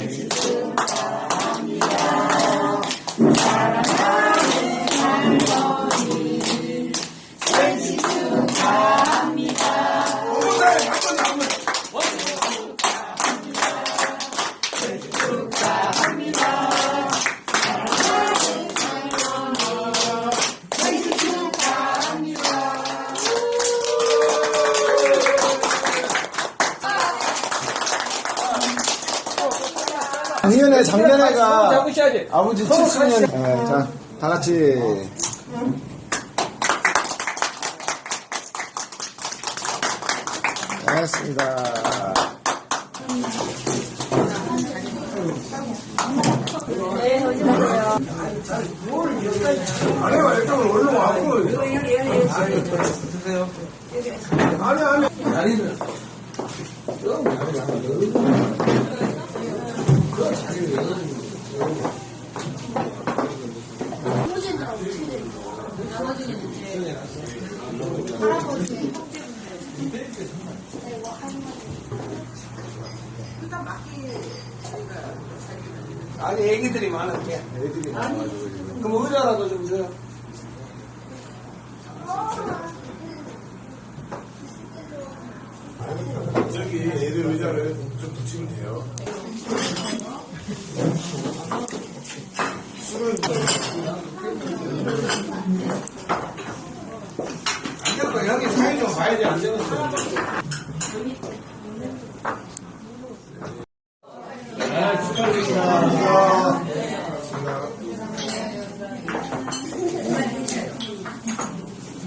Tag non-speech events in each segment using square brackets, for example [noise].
you. 작년에 작년에가 잡으셔야지. 아버지 70년. 네, 자, 다 같이. 알겠습니다. 아니, 일단 얼른 와고. 아니, 아니. 아니, 애기들이 많은데. 애들이 많아가지고. 그럼 의자라도 좀 줘요. 저기 애들 의자를 좀 붙이면 돼요.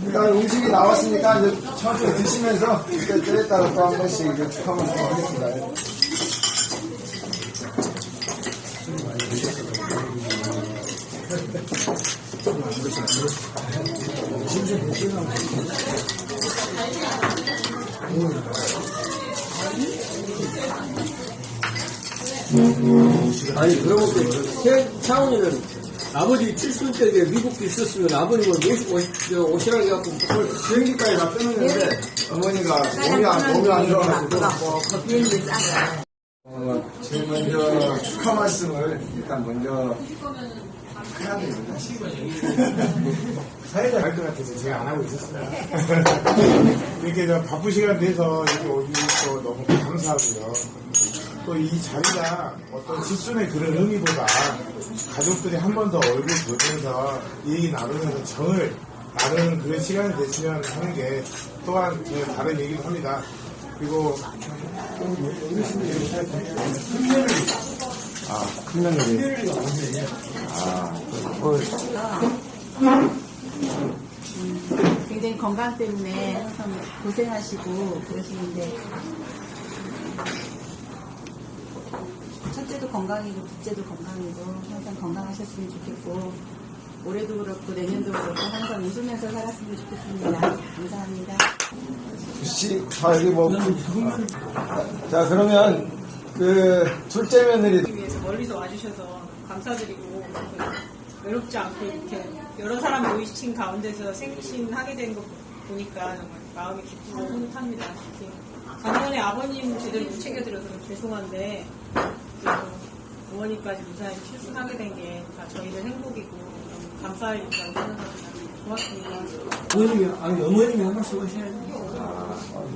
일단 음식이 나왔으니까 이제 천천히 드시면서 이때 때렸다가 또한 번씩 이제 축하 말씀 하겠습니다. 아니 것도 세 차원이는 아버지 칠순 때 미국에 있었으면 아버님을 모시고 오시- 오시라고 해갖고 그걸 비행기까지 다 끊었는데 어머니가 몸이 안, 몸이 안 좋아가지고 어, 제일 먼저 축하 말씀을 일단 먼저. 사회자 할것 같아서 제가 안 하고 있었어요. 이렇게 저 바쁜 시간 내서 이렇게 오기 또 너무 감사하고요. 또 이 자리가 어떤 질순의 그런 의미보다 가족들이 한 번 더 얼굴 보면서 얘기 나누면서 정을 나누는 그런 시간이 됐으면 하는 게 또한 제 다른 얘기도 합니다. 그리고 아, 큰 며느리. 아, 뭐, 굉장히 건강 때문에 항상 고생하시고 그러시는데 첫째도 건강이고 둘째도 건강이고 항상 건강하셨으면 좋겠고 올해도 그렇고 내년도 그렇고 항상 웃으면서 살았으면 좋겠습니다. 감사합니다. 씨, 자, 여기 뭐. 자, 그러면, 그, 둘째 며느리. 멀리서 와주셔서 감사드리고 외롭지 않고 이렇게 여러 사람 모이신 가운데서 생신하게 된 거 보니까 정말 마음이 기쁘고. 특히 작년에 아버님 제대로 못 챙겨드려서 죄송한데 어머니까지 무사히 출순하게 된 게 다 저희들 행복이고 너무 감사할 일이라고 생각합니다. 고맙습니다. 어머님이 아니 어머님이 한 말씀 하셔야지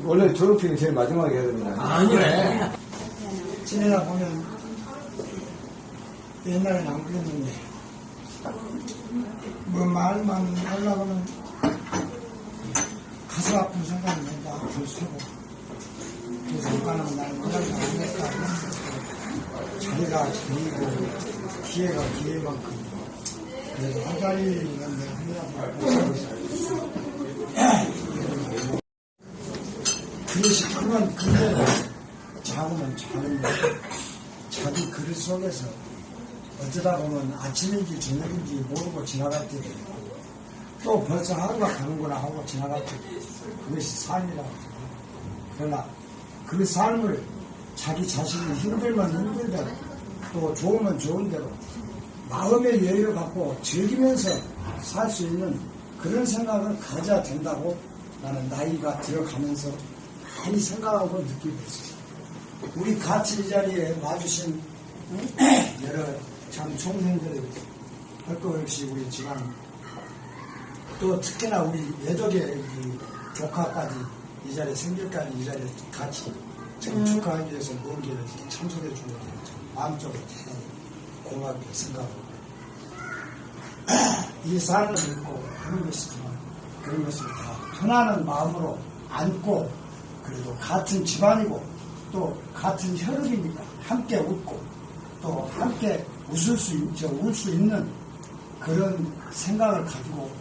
원래 졸업식은 제일 마지막에 해야 됩니다. 아니래 지내다 보면 옛날에는 안 그랬는데. 뭐 말만 하려고는 가슴 아픈 생각이 난다 서고 그래서 이거는 날 못하지 않을까 자리가 자리고 기회가 기회만큼. 그래서 한 자리는 내가 하려고 그릇이 크면 큰데 작으면 작은데 자기 그릇 속에서 어쩌다 보면 아침인지 저녁인지 모르고 지나갈 때도 있고 또 벌써 하루가 가는구나 하고 지나갈 때도 있고 그것이 삶이라고 그러나 그 삶을 자기 자신이 힘들면 힘들 대로 또 좋으면 좋은 대로 마음의 여유를 갖고 즐기면서 살 수 있는 그런 생각을 가져야 된다고 나는 나이가 들어가면서 많이 생각하고 느끼고 있어요. 우리 같이 이 자리에 와주신 [clears throat] 여러 참 총생들이 할것 없이 우리 집안 또 특히나 우리 예족의 이 조카까지 이 자리에 생일까지 이 자리에 같이 참 축하하기 위해서 먼 길을 참석해 주는 게 마음적으로 고맙게 생각하고. [clears throat] 이 산을 믿고 하는 것이지만 그런 것을 다 편안한 마음으로 안고 그래도 같은 집안이고 또 같은 혈육이니까 함께 웃고 또 함께 웃을 수, 있- 저, 울수 있는 그런 생각을 가지고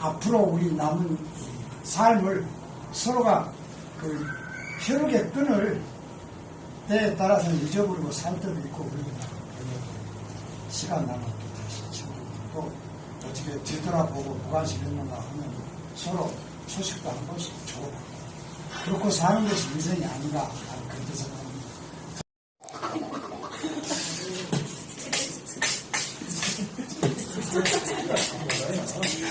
앞으로 우리 남은 이 삶을 서로가 그 혈육의 끈을 때에 따라서는 잊어버리고 살 때도 있고 그러니까 시간 또 다시 또 어떻게 뒤돌아보고 무관심했는가 하면 서로 소식도 한 번씩 주고받고 그렇고 사는 것이 인생이 하는 그렇게 생각합니다. 와.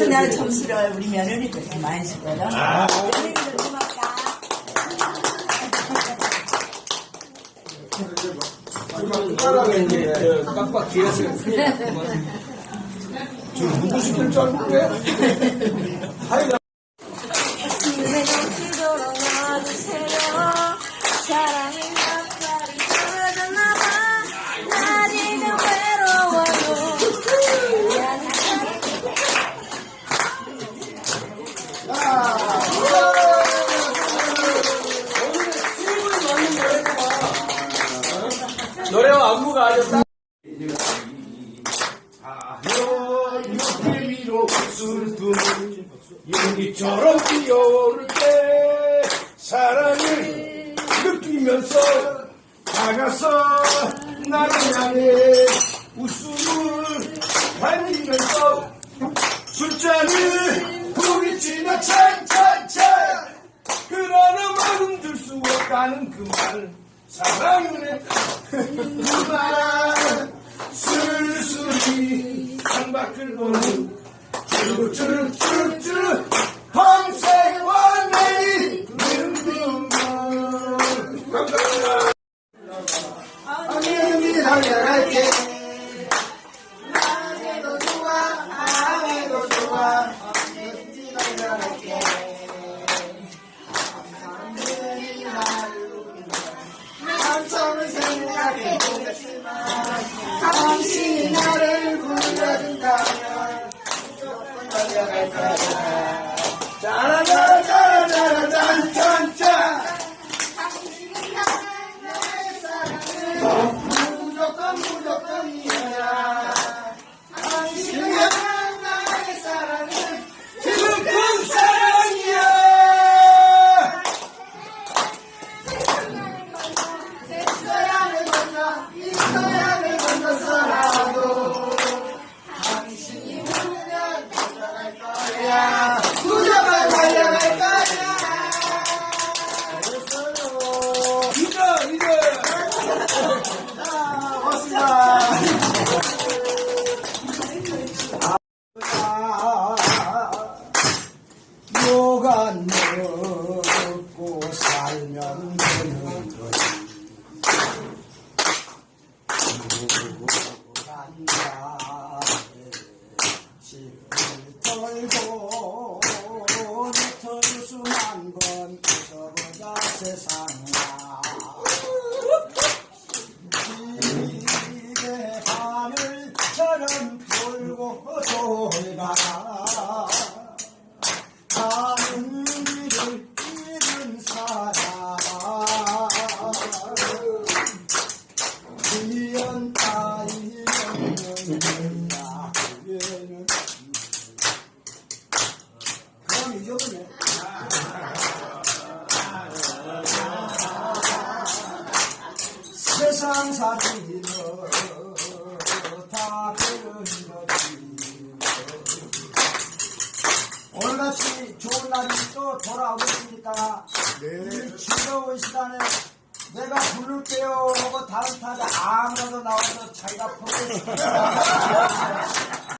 그래서 내가 점수를 우리 며느리들 좀 많이 주거든. 며느리들 고맙다. 따라가 이제 저 깜빡 기어서 큰일 났구만. 누구 시킬 줄 알고 그래? [laughs] 노래와 안무가 아주 딱. 연기처럼 뛰어오를 때 사랑을 느끼면서 다가서 나를 향해 웃음을 달리면서 술잔을 부딪히며 찬찬찬 그러나 마음 들 수 없다는 그말 사랑은 그말 술술이 창밖을 보는 쭈르쭈르 한참을 생각해 보겠지만 당신이 나를 불러준다면 무조건 달려갈 거야. 짜라짜라 짜라짜라 짠짠짠 당신이 나의 사랑을 무조건 무조건 간다 돌고 내터 수만 번 웃어보자 세상 세상 사기는 다 그런 거지. 오늘같이 좋은 날이 또 돌아오고 있으니까 이 즐거운 시간에 내가 부를게요 하고 다른 타자 아무라도 나와서 자기가 부르고 싶다